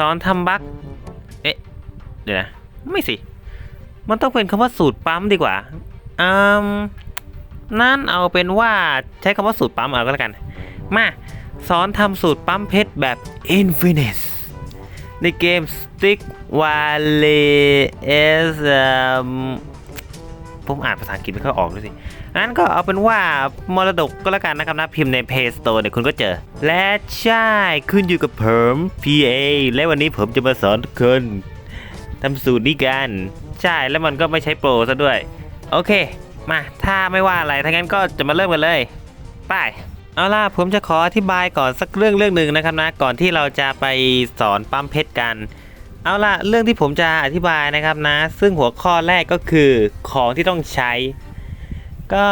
สอนทำบั๊กเอ๊ะ เดี๋ยวนะ ไม่สิ มันต้องเป็นคำว่าสูตรปั๊มดีกว่าอืมนั่นเอาเป็นว่าใช้คำว่าสูตรปั๊มเอาก็แล้วกัน มา สอนทำสูตรปั๊มเพชรแบบ Infinite ในเกม Stick Valley S ผมอ่านภาษาอังกฤษไม่ค่อยออกด้วยสิ งั้นก็เอาเป็นว่ามรดกก็แล้วกันนะครับนะพิมพ์ใน Play Store เนี่ยคุณก็เจอ และใช่ขึ้นอยู่กับผม PA และวันนี้ผมจะมาสอนทุกคนทำสูตรนี้กัน ใช่แล้วมันก็ไม่ใช้โปรซะด้วย โอเค มาถ้าไม่ว่าอะไรถ้างั้นก็จะมาเริ่มกันเลยไปเอาล่ะผมจะขออธิบายก่อนสักเรื่องเรื่องหนึ่งนะครับนะก่อนที่เราจะไปสอนปั๊มเพชรกันเอาล่ะเรื่องที่ผมจะอธิบายนะครับนะ ซึ่งหัวข้อแรกก็คือของที่ต้องใช้ ก็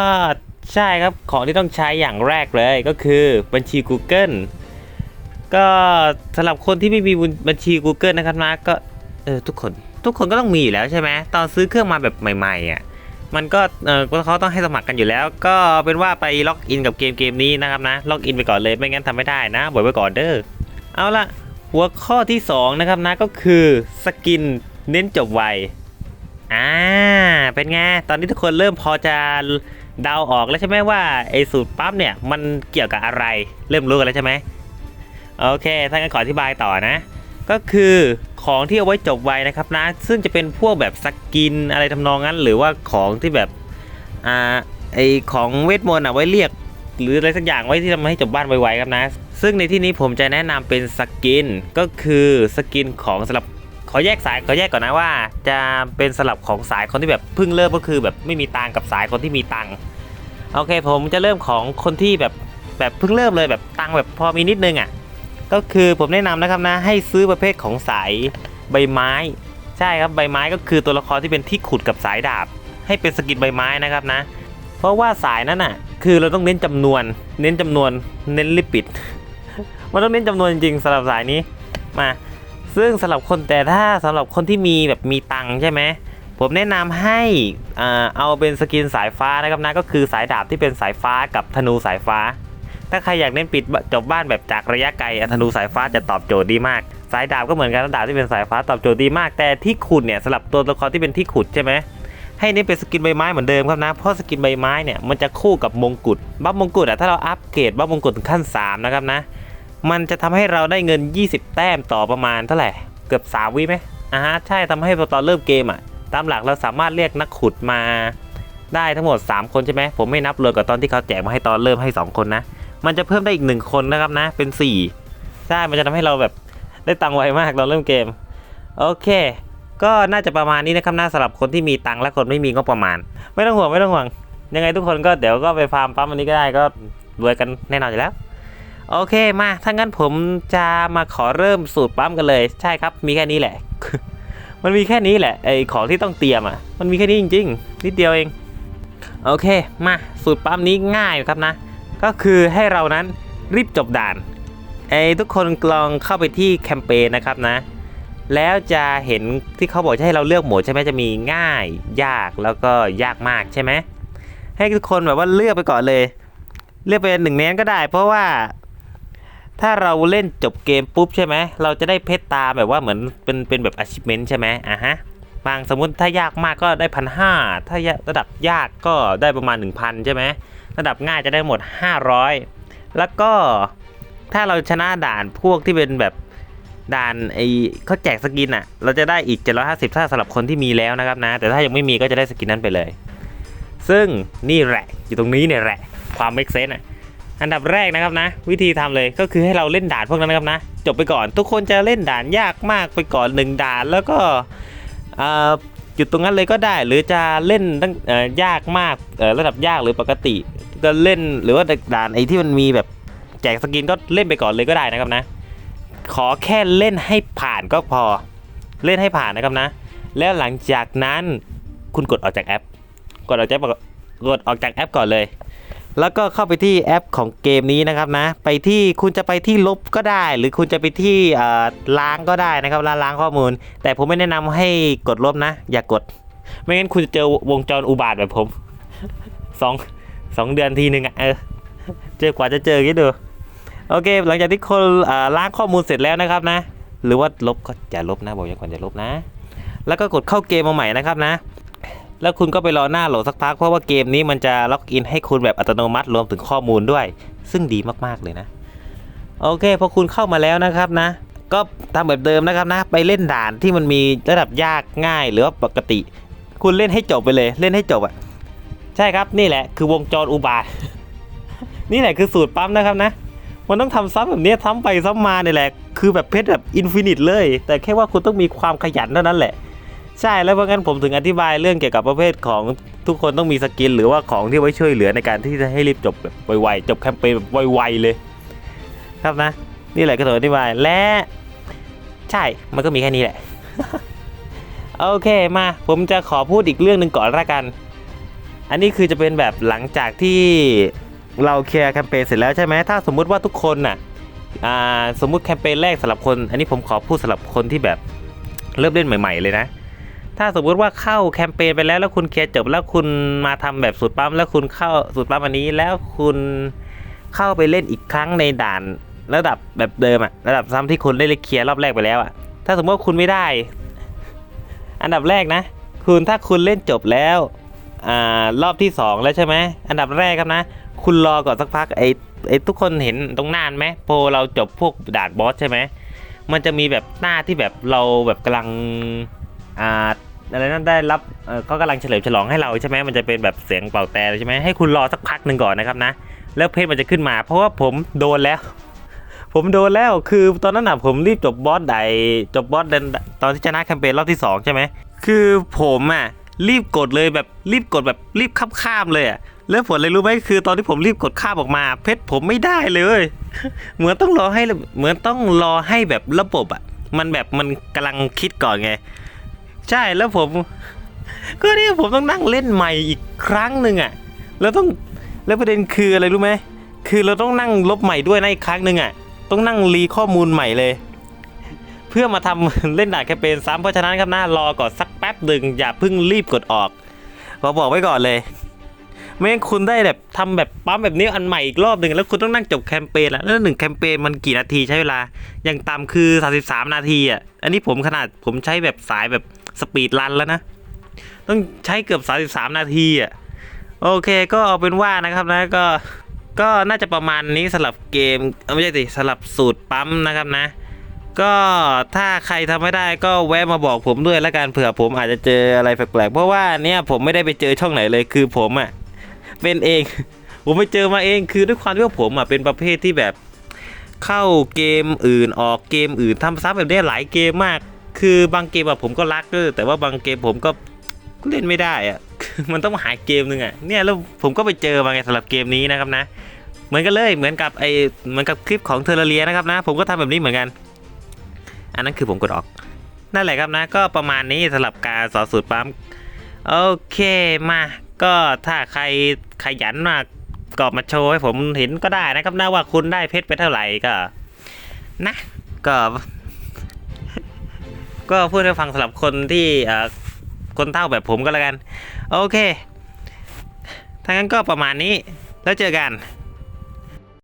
ใช่ครับของที่ต้องใช้อย่างแรกเลยก็คือบัญชี Google ก็สำหรับคนที่ไม่มีบัญชี Google นะครับนะก็เออทุกคนทุกคนก็ต้องมีอยู่แล้วใช่ไหมตอนซื้อเครื่องมาแบบใหม่ๆอะมันก็เออเขาต้องให้สมัครกันอยู่แล้ว ก็เป็นว่าไปล็อกอินกับเกมเกมนี้นะครับนะล็อกอินไปก่อนเลยไม่งั้นทำไม่ได้นะบอกไว้ก่อนเด้อเอาละหัวข้อที่สองนะครับนะก็คือสกินเน้นจบไว อ่า เป็นไง ตอนนี้ทุกคนเริ่มพอจะเดาออกแล้วใช่ไหมว่าไอ้สูตรปั๊มเนี่ยมันเกี่ยวกับอะไร เริ่มรู้กันแล้วใช่ไหมโอเค ถ้างั้นขออธิบายต่อนะ ก็คือของที่เอาไว้จบไวนะครับนะ ซึ่งจะเป็นพวกแบบสกินอะไรทำนองนั้น หรือว่าของที่แบบ อ่า ไอของเวทมนต์อะไว้เรียก หรืออะไรสักอย่างไว้ที่ทำให้จบบ้านไวๆครับนะ ซึ่งในที่นี้ผมจะแนะนำเป็นสกิน ก็คือสกินของสำหรับ ขอแยกสายขอแยกก่อนนะว่า จะเป็นสลับของสายคนที่แบบเพิ่งเริ่มก็คือแบบไม่มีตังกับสายคนที่มีตังโอเค ผมจะเริ่มของคนที่แบบแบบเพิ่งเริ่มเลยแบบตังแบบพอมีนิดนึงอะก็คือผมแนะนำนะครับนะให้ซื้อประเภทของสายใบไม้ ใช่ครับใบไม้ก็คือตัวละครที่เป็นที่ขุดกับสายดาบ ให้เป็นสกินใบไม้นะครับนะ เพราะว่าสายนั้นอะ คือเราต้องเน้นจำนวน เน้นจำนวนเน้นลิปิด มันต้องเน้นจำนวนจริงๆสำหรับสายนี้มา ซึ่งสำหรับคนแต่ถ้าสำหรับคนที่มีแบบมีตังใช่ไหมผมแนะนำให้อ่าเอาเป็นสกินสายฟ้านะครับนะก็คือสายดาบที่เป็นสายฟ้ากับธนูสายฟ้า ถ้าใครอยากเน้นปิดจบบ้านแบบจากระยะไกลธนูสายฟ้าจะตอบโจทย์ดีมาก สายดาบก็เหมือนกันดาบที่เป็นสายฟ้าตอบโจทย์ดีมาก แต่ที่ขุดเนี่ยสำหรับตัวละครที่เป็นที่ขุดใช่ไหมให้เน้นเป็นสกินใบไม้เหมือนเดิมครับนะ เพราะสกินใบไม้เนี่ยมันจะคู่กับมงกุฎ บัฟมงกุฎอะถ้าเราอัปเกรดบัฟมงกุฎถึงขั้นสามนะครับนะ มันจะทำให้เราได้เงิน 20 แต้มต่อประมาณเท่าไหร่ เกือบ 3 วิไหมอ่าฮะใช่ทำให้ตอนเริ่มเกมอะ ตามหลักเราสามารถเรียกนักขุดมาได้ทั้งหมด 3 คนใช่ไหม ผมไม่นับรวมกับตอนที่เขาแจกมาให้ตอนเริ่มให้ 2 คนนะ มันจะเพิ่มได้อีก 1 คนนะครับนะ เป็น 4 ใช่ มันจะทำให้เราแบบได้ตังไวมากตอนเริ่มเกม โอเคก็น่าจะประมาณนี้นะครับน่าสำหรับคนที่มีตังค์และคนไม่มีงบประมาณ ไม่ต้องห่วงไม่ต้องห่วง ยังไงทุกคนก็เดี๋ยวก็ไปฟาร์มปั๊มอันนี้ก็ได้ก็รวยกันแน่นอนอยู่แล้ว โอเคมาถ้างั้นผมจะมาขอเริ่มสูตรปั๊มกันเลย ใช่ครับ มีแค่นี้แหละ มันมีแค่นี้แหละไอของที่ต้องเตรียมอะ มันมีแค่นี้จริงๆนิดเดียวเอง โอเคมาสูตรปั๊มนี้ง่ายครับนะ ก็คือให้เรานั้นรีบจบด่านไอทุกคนลองเข้าไปที่แคมเปญนะครับนะ แล้วจะเห็นที่เขาบอกจะให้เราเลือกโหมดใช่ไหมจะมีง่าย ยากแล้วก็ยากมากใช่ไหมให้ทุกคนแบบว่าเลือกไปก่อนเลย เลือกเป็นหนึ่งในนั้นก็ได้ เพราะว่า ถ้าเราเล่นจบเกมปุ๊บใช่ไหมเราจะได้เพชรตาแบบว่าเหมือนเป็นเป็นแบบ achievement ใช่ไหมอะฮะบางสมมติถ้ายากมากก็ได้พันห้าถ้าระดับยากก็ได้ประมาณ 1,000 ใช่ไหมระดับง่ายจะได้หมด 500 แล้วก็ถ้าเราชนะด่านพวกที่เป็นแบบด่านไอเขาแจกสกินอะ เราจะได้อีก 750 ถ้าสำหรับคนที่มีแล้วนะครับนะ แต่ถ้ายังไม่มีก็จะได้สกินนั้นไปเลย ซึ่งนี่แหละ อยู่ตรงนี้เนี่ยแหละ ความ make sense อะ อันดับแรกนะครับนะ วิธีทำเลยก็คือให้เราเล่นด่านพวกนั้นนะครับนะ จบไปก่อน ทุกคนจะเล่นด่านยากมากไปก่อนหนึ่งด่านแล้วก็หยุดตรงนั้นเลยก็ได้ หรือจะเล่นตั้งยากมากระดับยากหรือปกติ ก็เล่นหรือว่าด่านไอ้ที่มันมีแบบแจกสกินก็เล่นไปก่อนเลยก็ได้นะครับนะ ขอแค่เล่นให้ผ่านก็พอเล่นให้ผ่านนะครับนะ แล้วหลังจากนั้นคุณกดออกจากแอป กดออกจากกดออกจากแอปก่อนเลย แล้วก็เข้าไปที่แอปของเกมนี้นะครับนะ ไปที่คุณจะไปที่ลบก็ได้ หรือคุณจะไปที่อ่อล้างก็ได้นะครับล้างล้างข้อมูล แต่ผมไม่แนะนำให้กดลบนะ อย่ากกด ไม่งั้นคุณจะเจอวงจรอุบาทแบบผมสองสองเดือนทีหนึ่งอะเออเจอกว่าจะเจอคิดดูโอเค หลังจากที่คนอ่าล้างข้อมูลเสร็จแล้วนะครับนะ หรือว่าลบก็อย่าลบนะบอกอย่าก่อนอย่าลบนะ แล้วก็กดเข้าเกมมาใหม่นะครับนะ แล้วคุณก็ไปรอหน้าโหลดสักพักเพราะว่าเกมนี้มันจะล็อกอินให้คุณแบบอัตโนมัติรวมถึงข้อมูลด้วย ซึ่งดีมากๆเลยนะ โอเคพอคุณเข้ามาแล้วนะครับนะ ก็ทำแบบเดิมนะครับนะ ไปเล่นด่านที่มันมีระดับยากง่ายหรือว่าปกติ คุณเล่นให้จบไปเลย เล่นให้จบอะใช่ครับนี่แหละคือวงจรอุบาท นี่แหละคือสูตรปั๊มนะครับนะมันต้องทำซ้ำแบบนี้ซ้ำไปซ้ำมาเนี่ยแหละ คือแบบเพชรแบบอินฟินิตเลย แต่แค่ว่าคุณต้องมีความขยันเท่านั้นแหละ ใช่แล้วเพราะงั้นผมถึงอธิบายเรื่องเกี่ยวกับประเภทของทุกคนต้องมีสกิน หรือว่าของที่ไว้ช่วยเหลือในการที่จะให้รีบจบแบบไวๆจบแคมเปญแบบไวๆเลย ครับนะ นี่แหละก็ถึงอธิบายและ ใช่มันก็มีแค่นี้แหละ โอเคมาผมจะขอพูดอีกเรื่องหนึ่งก่อนละกัน อันนี้คือจะเป็นแบบหลังจากที่เราเคลียร์แคมเปญเสร็จแล้วใช่ไหมถ้าสมมุติว่าทุกคนน่ะอ่าสมมุติแคมเปญแรกสำหรับคน อันนี้ผมขอพูดสำหรับคนที่แบบเริ่มเล่นใหม่ ๆ เลยนะ ถ้าสมมุติว่าเข้าแคมเปญไปแล้วแล้วคุณเคลียร์จบแล้วคุณมาทำแบบสูตรปั๊มแล้วคุณเข้าสูตรปั๊มอันนี้แล้วคุณเข้าไปเล่นอีกครั้งในด่านระดับแบบเดิมอะระดับซ้ำที่คุณได้เคลียร์รอบแรกไปแล้วอะถ้าสมมติว่าคุณไม่ได้ อันดับแรกนะ คุณถ้าคุณเล่นจบแล้วอ่ารอบที่สองแล้วใช่ไหมอันดับแรกครับนะ คุณรอก่อนสักพักไอ้ไอ้ทุกคนเห็นตรงหน้าไหมโพอเราจบพวกด่านบอสใช่ไหมมันจะมีแบบหน้าที่แบบเราแบบกำลังอ่า อะไรนั่นได้รับเขากำลังเฉลิมฉลองให้เราใช่ไหมมันจะเป็นแบบเสียงเป่าแต่ใช่ไหมให้คุณรอสักพักหนึ่งก่อนนะครับนะ แล้วเพจมันจะขึ้นมา เพราะว่าผมโดนแล้ว ผมโดนแล้วคือตอนนั้นนะผมรีบจบบอสใดจบบอสเดนตอนที่ชนะแคมเปญรอบที่สองใช่ไหมคือผมอะรีบกดเลยแบบรีบกดแบบรีบข้ามๆเลยอะแล้วผลเลยรู้ไหมคือตอนที่ผมรีบกดข้ามออกมา เพชรผมไม่ได้เลย เหมือนต้องรอให้เหมือนต้องรอให้แบบระบบอะมันแบบมันกำลังคิดก่อนไง ใช่แล้วผม ก็เนี่ยผมต้องนั่งเล่นใหม่อีกครั้งหนึ่งอะ แล้วต้องแล้วประเด็นคืออะไรรู้ไหมคือเราต้องนั่งลบใหม่ด้วยนะอีกครั้งหนึ่งอะ ต้องนั่งรีข้อมูลใหม่เลย เพื่อมาทำเล่นด่านแคมเปญซ้ำเพราะฉะนั้นครับหน้ารอก่อนสักแป๊บหนึ่งอย่าเพิ่งรีบกดออกขอบอกไว้ก่อนเลย ไม่งั้นคุณได้แบบทำแบบปั๊มแบบนี้อันใหม่อีกรอบหนึ่งแล้วคุณต้องนั่งจบแคมเปญอะแล้วหนึ่งแคมเปญมันกี่นาทีใช้เวลาอย่างต่ำคือ 33 นาทีอะอันนี้ผมขนาดผมใช้แบบสายแบบ สปีดรันแล้วนะ ต้องใช้เกือบ 33 นาทีอะโอเคก็เอาเป็นว่านะครับนะก็ก็น่าจะประมาณนี้สำหรับเกมไม่ใช่สิสำหรับสูตรปั๊มนะครับนะ ก็ถ้าใครทำไม่ได้ก็แวะมาบอกผมด้วยล้วกันเผื่อผมอาจจะเจออะไรแปลกๆเพราะว่าเนี่ยผมไม่ได้ไปเจอช่องไหนเลยคือผมอะ่ะเป็นเอง ผมไปเจอมาเองคือด้วยความที่ว่าผมอะเป็นประเภทที่แบบเข้าเกมอื่นออกเกมอื่นทำซ้ำแบบนี้หลายเกมมาก คือบางเกมอะผมก็รักด้อแต่ว่าบางเกมผมก็เล่นไม่ได้อะมันต้องมาหาเกมหนึ่งอะเนี่ยแล้วผมก็ไปเจอมาไงสำหรับเกมนี้นะครับนะ เหมือนกันเลยเหมือนกับไอเหมือนกับคลิปของเทอร์เรียนะครับนะ ผมก็ทำแบบนี้เหมือนกัน อันนั้นคือผมกดออก นั่นแหละครับนะ ก็ประมาณนี้สำหรับการสอนสูตรปั๊มโอเคมาก็ถ้าใครขยันมากก็มาโชว์ให้ผมเห็นก็ได้นะครับนะว่าคุณได้เพชรไปเท่าไหร่ก็ นะ ก็ ก็พูดให้ฟังสำหรับคนที่คนเท่าแบบผมก็แล้วกัน โอเคถ้างั้นก็ประมาณนี้แล้วเจอกัน